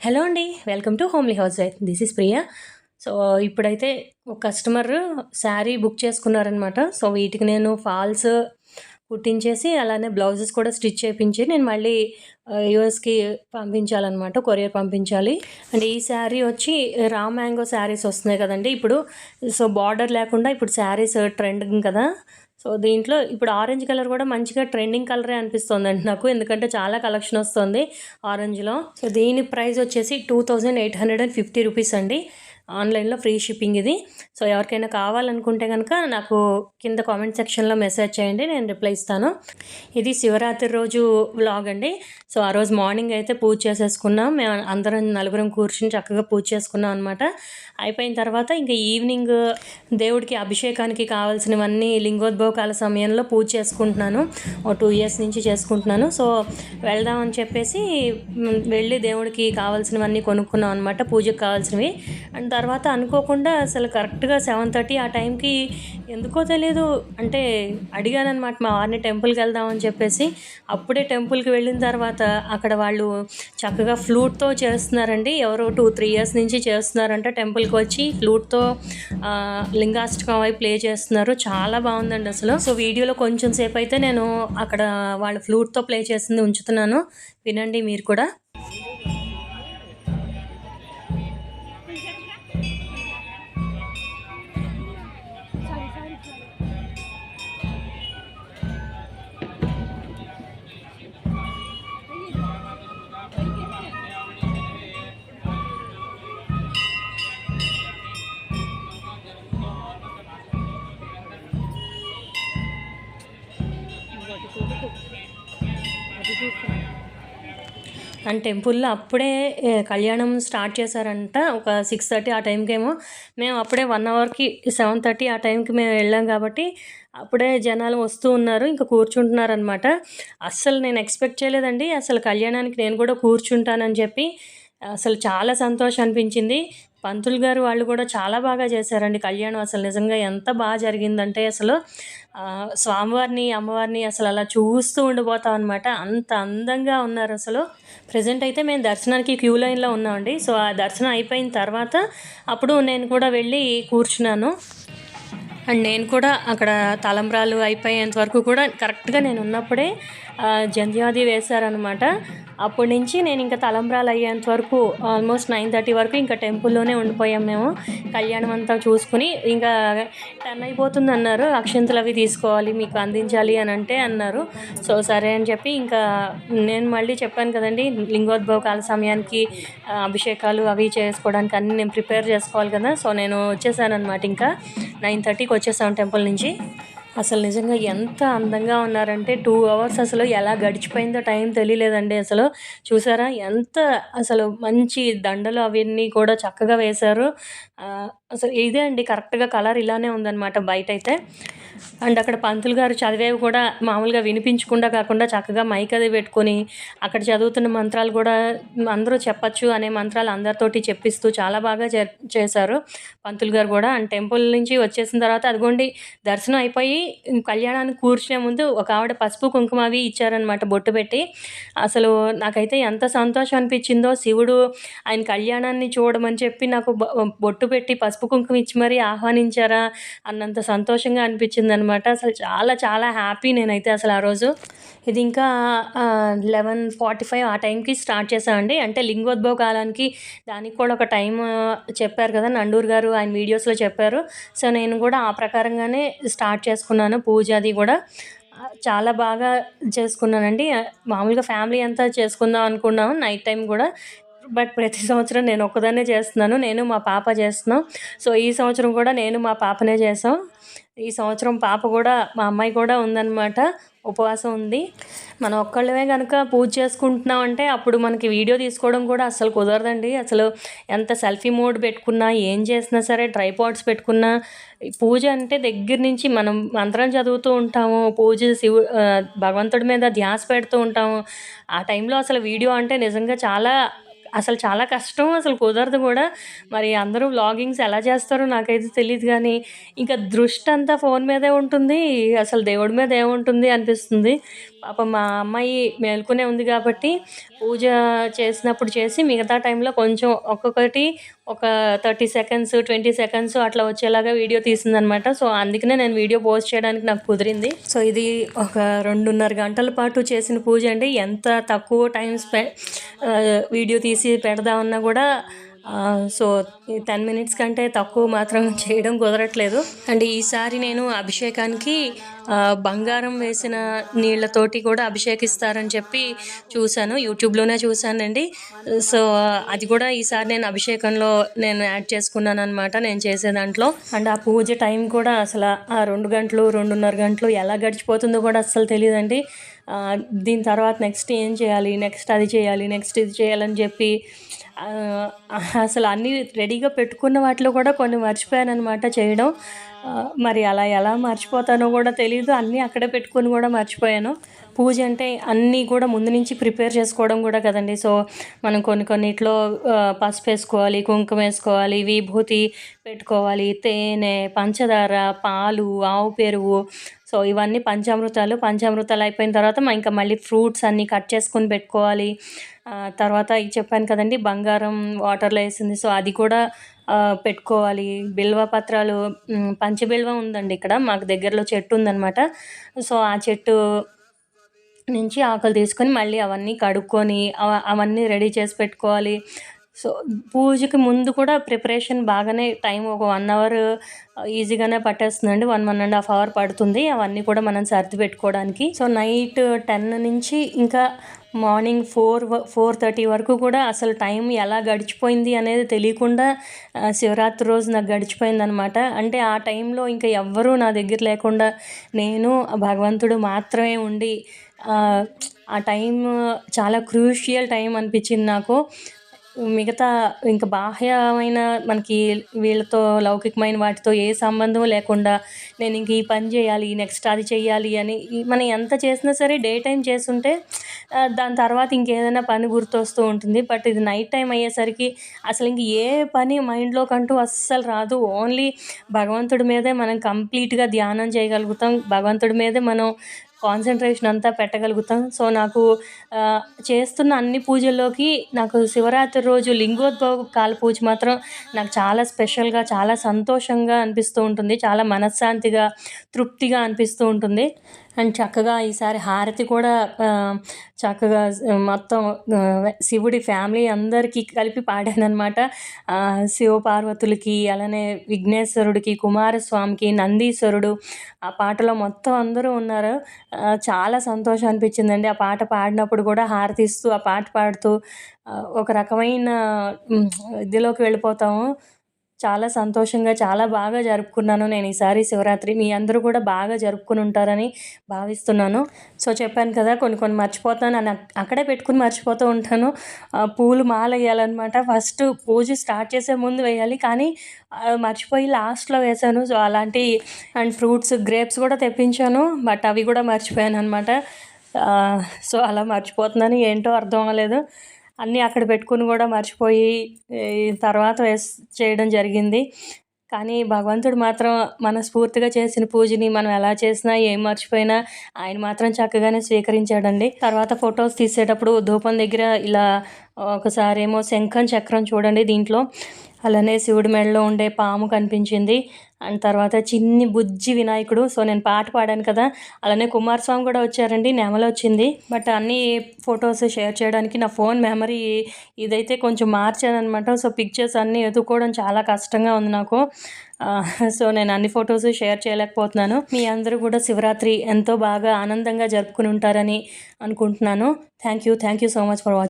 Hello అండి welcome to homely house wife. This is Priya. So ఇప్పుడైతే ఒక customer sari book చేసుకున్నారనమాట సో వీటికి నేను ఫాల్స్ కుట్టించేసి అలానే బ్లౌజెస్ కూడా స్టిచ్ చేయించి నేను మళ్ళీ uh, యూఎస్కి పంపించాలన్నమాట కొరియర్ పంపించాలి. అండ్ ఈ శారీ వచ్చి రా మ్యాంగో శారీస్ వస్తున్నాయి కదండి. ఇప్పుడు సో బార్డర్ లేకుండా ఇప్పుడు శారీస్ uh, ట్రెండింగ్ కదా. సో దీంట్లో ఇప్పుడు ఆరెంజ్ కలర్ కూడా మంచిగా ట్రెండింగ్ కలరే అనిపిస్తుంది అండి నాకు. ఎందుకంటే చాలా కలెక్షన్ వస్తుంది ఆరెంజ్లో. సో దీని ప్రైస్ వచ్చేసి two thousand eight hundred and fifty rupees అండి. ఆన్లైన్లో ఫ్రీ షిప్పింగ్ ఇది. సో ఎవరికైనా కావాలనుకుంటే కనుక నాకు కింద కామెంట్ సెక్షన్లో మెసేజ్ చేయండి నేను రిప్లై ఇస్తాను. ఇది శివరాత్రి రోజు వ్లాగ్ అండి. సో ఆ రోజు మార్నింగ్ అయితే పూజ చేసేసుకున్నాం. మేము అందరం నలుగురం కూర్చుని చక్కగా పూజ చేసుకున్నాం అనమాట అయిపోయిన తర్వాత ఇంకా ఈవినింగ్ దేవుడికి అభిషేకానికి కావాల్సినవన్నీ లింగోద్భవకాల సమయంలో పూజ చేసుకుంటున్నాను. ఓ టూ ఇయర్స్ నుంచి చేసుకుంటున్నాను. సో వెళ్దామని చెప్పేసి వెళ్ళి దేవుడికి కావాల్సినవన్నీ కొనుక్కున్నాం అనమాట పూజకు కావాల్సినవి. అండ్ తర్వాత అనుకోకుండా అసలు కరెక్ట్గా సెవెన్ థర్టీ ఆ టైంకి ఎందుకో తెలియదు అంటే అడిగానమాట మా వారిని టెంపుల్కి వెళ్దామని చెప్పేసి. అప్పుడే టెంపుల్కి వెళ్ళిన తర్వాత అక్కడ వాళ్ళు చక్కగా ఫ్లూట్తో చేస్తున్నారండి. ఎవరో టూ త్రీ ఇయర్స్ నుంచి చేస్తున్నారంట టెంపుల్కి వచ్చి. ఫ్లూట్తో లింగాష్టకం అవి ప్లే చేస్తున్నారు. చాలా బాగుందండి అసలు. సో వీడియోలో కొంచెం సేపు అయితే నేను అక్కడ వాళ్ళు ఫ్లూట్తో ప్లే చేసింది ఉంచుతున్నాను. వినండి మీరు కూడా. అండ్ టెంపుల్లో అప్పుడే కళ్యాణం స్టార్ట్ చేశారంట. ఒక సిక్స్ థర్టీ ఆ టైంకి ఏమో. మేము అప్పుడే వన్ అవర్కి సెవెన్ థర్టీ ఆ టైంకి మేము వెళ్ళాం కాబట్టి అప్పుడే జనాలు వస్తూ ఉన్నారు ఇంకా కూర్చుంటున్నారనమాట అస్సలు నేను ఎక్స్పెక్ట్ చేయలేదండి. అసలు కళ్యాణానికి నేను కూడా కూర్చుంటానని చెప్పి అసలు చాలా సంతోషం అనిపించింది. పంతులు గారు వాళ్ళు కూడా చాలా బాగా చేశారండి కళ్యాణం. అసలు నిజంగా ఎంత బాగా జరిగిందంటే అసలు స్వామివారిని అమ్మవారిని అసలు అలా చూస్తూ ఉండిపోతాం అనమాట అంత అందంగా ఉన్నారు అసలు. ప్రజెంట్ అయితే మేము దర్శనానికి క్యూ లైన్లో ఉన్నామండి. సో ఆ దర్శనం అయిపోయిన తర్వాత అప్పుడు నేను కూడా వెళ్ళి కూర్చున్నాను. అండ్ నేను కూడా అక్కడ తలంబ్రాలు అయిపోయేంత వరకు కూడా కరెక్ట్గా నేను ఉన్నప్పుడే జంధ్యాది వేశారనమాట అప్పటి నుంచి నేను ఇంకా తలంబ్రాలు అయ్యేంత వరకు ఆల్మోస్ట్ నైన్ థర్టీ వరకు ఇంకా టెంపుల్లోనే ఉండిపోయాం మేము. కళ్యాణం అంతా చూసుకుని ఇంకా టెన్ అయిపోతుంది అన్నారు. అక్షంతలు అవి తీసుకోవాలి మీకు అందించాలి అని అంటే అన్నారు. సో సరే అని చెప్పి ఇంకా నేను మళ్ళీ చెప్పాను కదండి లింగోద్భవ కాల సమయానికి అభిషేకాలు అవి చేసుకోవడానికి అన్నీ నేను ప్రిపేర్ చేసుకోవాలి కదా. సో నేను వచ్చేసాను అనమాట ఇంకా. నైన్ థర్టీకి వచ్చేసాను టెంపుల్ నుంచి. అసలు నిజంగా ఎంత అందంగా ఉన్నారంటే టూ అవర్స్ అసలు ఎలా గడిచిపోయిందో టైం తెలియలేదండి అసలు. చూసారా? ఎంత అసలు మంచి దండలు అవన్నీ కూడా చక్కగా వేశారు. అసలు ఇదే అండి కరెక్ట్గా కలర్ ఇలానే ఉందన్నమాట బయట అయితే అండ్ అక్కడ పంతులు గారు చదివేవి కూడా మామూలుగా వినిపించకుండా కాకుండా చక్కగా మైక్ అది పెట్టుకొని అక్కడ చదువుతున్న మంత్రాలు కూడా అందరూ చెప్పచ్చు అనే మంత్రాలు అందరితోటి చెప్పిస్తూ చాలా బాగా చేశారు పంతులు గారు కూడా. అండ్ టెంపుల్ నుంచి వచ్చేసిన తర్వాత అదిగోండి దర్శనం అయిపోయి కళ్యాణానికి కూర్చునే ముందు ఒక ఆవిడ పసుపు కుంకుమ అవి ఇచ్చారనమాట బొట్టు పెట్టి. అసలు నాకైతే ఎంత సంతోషం అనిపించిందో శివుడు ఆయన కళ్యాణాన్ని చూడమని చెప్పి నాకు బొట్టు పెట్టి పసుపు కుంకుమ ఇచ్చి మరీ ఆహ్వానించారా అన్నంత సంతోషంగా అనిపించింది అనమాట అసలు చాలా చాలా హ్యాపీ నేనైతే అసలు ఆ రోజు. ఇది ఇంకా లెవెన్ ఫార్టీ ఫైవ్ ఆ టైంకి స్టార్ట్ చేశామండి అంటే లింగోద్భవ కాలానికి దానికి కూడా ఒక టైం చెప్పారు కదా నండూరు గారు ఆయన వీడియోస్లో చెప్పారు. సో నేను కూడా ఆ ప్రకారంగానే స్టార్ట్ చేసుకున్నాను పూజ అది కూడా. చాలా బాగా చేసుకున్నానండి. మామూలుగా ఫ్యామిలీ అంతా చేసుకుందాం అనుకున్నాము నైట్ టైం కూడా. బట్ ప్రతి సంవత్సరం నేను ఒక్కదాన్నే చేస్తున్నాను. నేను మా పాప చేస్తున్నాం. సో ఈ సంవత్సరం కూడా నేను మా పాపనే చేసాం. ఈ సంవత్సరం పాప కూడా మా అమ్మాయి కూడా ఉందన్నమాట. ఉపవాసం ఉంది. మనం ఒక్కళ్ళమే కనుక పూజ చేసుకుంటున్నాం అంటే అప్పుడు మనకి వీడియో తీసుకోవడం కూడా అసలు కుదరదండి. అసలు ఎంత సెల్ఫీ మోడ్ పెట్టుకున్నా ఏం చేసినా సరే ట్రైపాడ్స్ పెట్టుకున్నా పూజ అంటే దగ్గర నుంచి మనం మంత్రం చదువుతూ ఉంటాము. పూజ శివు భగవంతుడి మీద ధ్యాస పెడుతూ ఉంటాము. ఆ టైంలో అసలు వీడియో అంటే నిజంగా చాలా అసలు చాలా కష్టం అసలు కుదరదు కూడా. మరి అందరూ వ్లాగింగ్స్ ఎలా చేస్తారో నాకైతే తెలియదు కానీ ఇంకా దృష్టి అంతా ఫోన్ మీదే ఉంటుంది అసలు దేవుడి మీద ఏముంటుంది అనిపిస్తుంది. పాప మా అమ్మాయి మేల్కొనే ఉంది కాబట్టి పూజ చేసినప్పుడు చేసి మిగతా టైంలో కొంచెం ఒక్కొక్కటి ఒక థర్టీ సెకండ్స్ ట్వంటీ సెకండ్స్ అట్లా వచ్చేలాగా వీడియో తీసిందనమాట. సో అందుకనే నేను వీడియో పోస్ట్ చేయడానికి నాకు కుదిరింది. సో ఇది ఒక రెండున్నర గంటల పాటు చేసిన పూజ అండి. ఎంత తక్కువ టైం స్పె వీడియో తీసి పెడదామన్నా కూడా సో టెన్ మినిట్స్ కంటే తక్కువ మాత్రం చేయడం కుదరట్లేదు. అండ్ ఈసారి నేను అభిషేకానికి బంగారం వేసిన నీళ్ళతోటి కూడా అభిషేకిస్తారని చెప్పి చూశాను. యూట్యూబ్లోనే చూశానండి. సో అది కూడా ఈసారి నేను అభిషేకంలో నేను యాడ్ చేసుకున్నాను అనమాట నేను చేసే దాంట్లో. అండ్ ఆ పూజ టైం కూడా అసలు ఆ రెండు గంటలు రెండున్నర గంటలు ఎలా గడిచిపోతుందో కూడా అస్సలు తెలియదండి. దీని తర్వాత నెక్స్ట్ ఏం చేయాలి? నెక్స్ట్ అది చేయాలి నెక్స్ట్ ఇది చేయాలని చెప్పి అసలు అన్నీ రెడీగా పెట్టుకున్న వాటిలో కూడా కొన్ని మర్చిపోయాను అనమాట చేయడం. మరి అలా ఎలా మర్చిపోతానో కూడా తెలియదు అన్నీ అక్కడే పెట్టుకొని కూడా మర్చిపోయాను. పూజ అంటే అన్నీ కూడా ముందు నుంచి ప్రిపేర్ చేసుకోవడం కూడా కదండి. సో మనం కొన్ని కొన్నిట్లో పసుపు వేసుకోవాలి కుంకుమ వేసుకోవాలి విభూతి పెట్టుకోవాలి తేనె పంచదార పాలు ఆవు పెరుగు. సో ఇవన్నీ పంచామృతాలు. పంచామృతాలు అయిపోయిన తర్వాత ఇంకా మళ్ళీ ఫ్రూట్స్ అన్నీ కట్ చేసుకొని పెట్టుకోవాలి. తర్వాత ఇది చెప్పాను కదండి బంగారం వాటర్లో వేసింది. సో అది కూడా పెట్టుకోవాలి. బిల్వ పత్రాలు పంచబిల్వ ఉందండి ఇక్కడ. మాకు దగ్గరలో చెట్టు ఉందన్నమాట. సో ఆ చెట్టు నుంచి ఆకులు తీసుకొని మళ్ళీ అవన్నీ కడుక్కొని అవన్నీ రెడీ చేసి పెట్టుకోవాలి. సో పూజకి ముందు కూడా ప్రిపరేషన్ బాగానే టైం ఒక వన్ అవర్ ఈజీగానే పట్టేస్తుందండి. One one and half hour పడుతుంది. అవన్నీ కూడా మనం సర్ది పెట్టుకోవడానికి. సో నైట్ టెన్ నుంచి ఇంకా మార్నింగ్ ఫోర్ ఫోర్ థర్టీ వరకు కూడా అసలు టైం ఎలా గడిచిపోయింది అనేది తెలియకుండా శివరాత్రి రోజు నాకు గడిచిపోయింది అనమాట అంటే ఆ టైంలో ఇంకా ఎవ్వరూ నా దగ్గర లేకుండా నేను భగవంతుడు మాత్రమే ఉండి ఆ టైం చాలా క్రూషియల్ టైం అనిపించింది నాకు. మిగతా ఇంకా బాహ్యమైన మనకి వీళ్ళతో లౌకికమైన వాటితో ఏ సంబంధం లేకుండా నేను ఇంక ఈ పని చేయాలి నెక్స్ట్ అది చేయాలి అని మనం ఎంత చేసినా సరే డే టైం చేస్తుంటే దాని తర్వాత ఇంకేదైనా పని గుర్తొస్తూ ఉంటుంది. బట్ ఇది నైట్ టైం అయ్యేసరికి అసలు ఇంక ఏ పని మైండ్లోకంటూ అస్సలు రాదు. ఓన్లీ భగవంతుడి మీదే మనం కంప్లీట్గా ధ్యానం చేయగలుగుతాం. భగవంతుడి మీదే మనం కాన్సన్ట్రేషన్ అంతా పెట్టగలుగుతాం. సో నాకు చేస్తున్న అన్ని పూజల్లోకి నాకు శివరాత్రి రోజు లింగోద్భవ కాల పూజ మాత్రం నాకు చాలా స్పెషల్గా చాలా సంతోషంగా అనిపిస్తూ ఉంటుంది. చాలా మనశ్శాంతిగా తృప్తిగా అనిపిస్తూ ఉంటుంది. అండ్ చక్కగా ఈసారి హారతి కూడా చక్కగా మొత్తం శివుడి ఫ్యామిలీ అందరికీ కలిపి పాడానమాట శివపార్వతులకి అలానే విఘ్నేశ్వరుడికి కుమారస్వామికి నందీశ్వరుడు ఆ పాటలో మొత్తం అందరూ ఉన్నారు. చాలా సంతోషం అనిపించిందండి. ఆ పాట పాడినప్పుడు కూడా హారతి ఇస్తూ ఆ పాట పాడుతూ ఒక రకమైన ఇదిలోకి వెళ్ళిపోతాము. చాలా సంతోషంగా చాలా బాగా జరుపుకున్నాను నేను ఈసారి శివరాత్రి. మీ అందరూ కూడా బాగా జరుపుకుని ఉంటారని భావిస్తున్నాను. సో చెప్పాను కదా కొన్ని కొన్ని మర్చిపోతాను. అని అక్కడే పెట్టుకుని మర్చిపోతూ ఉంటాను. పూలు మాల వేయాలన్నమాట ఫస్ట్ పూజ స్టార్ట్ చేసే ముందు వేయాలి కానీ మర్చిపోయి లాస్ట్లో వేసాను. సో అలాంటి అండ్ ఫ్రూట్స్ గ్రేప్స్ కూడా తెప్పించాను. బట్ అవి కూడా మర్చిపోయాను అనమాట సో అలా మర్చిపోతున్నాను. ఏంటో అర్థం అవ్వలేదు. అన్నీ అక్కడ పెట్టుకుని కూడా మర్చిపోయి తర్వాత వేస్ చేయడం జరిగింది. కానీ భగవంతుడు మాత్రం మనస్ఫూర్తిగా చేసిన పూజని మనం ఎలా చేసినా ఏం మర్చిపోయినా ఆయన మాత్రం చక్కగానే స్వీకరించాడండి. తర్వాత ఫొటోస్ తీసేటప్పుడు ధూపం దగ్గర ఇలా ఒకసారి ఏమో శంఖం చక్రం చూడండి దీంట్లో. అలానే శివుడి మెడలో ఉండే పాము కనిపించింది. అండ్ తర్వాత చిన్ని బుజ్జి వినాయకుడు. సో నేను పాట పాడాను కదా. అలానే కుమారస్వామి కూడా వచ్చారండి. నెమలి వచ్చింది. బట్ అన్ని ఫొటోస్ షేర్ చేయడానికి నా ఫోన్ మెమరీ ఇదైతే కొంచెం మార్చాను అనమాట సో పిక్చర్స్ అన్నీ ఎదుకోవడం చాలా కష్టంగా ఉంది నాకు. సో నేను అన్ని ఫొటోస్ షేర్ చేయలేకపోతున్నాను. మీ అందరూ కూడా శివరాత్రి ఎంతో బాగా ఆనందంగా జరుపుకుని ఉంటారని అనుకుంటున్నాను. Thank you. Thank you so much for watching.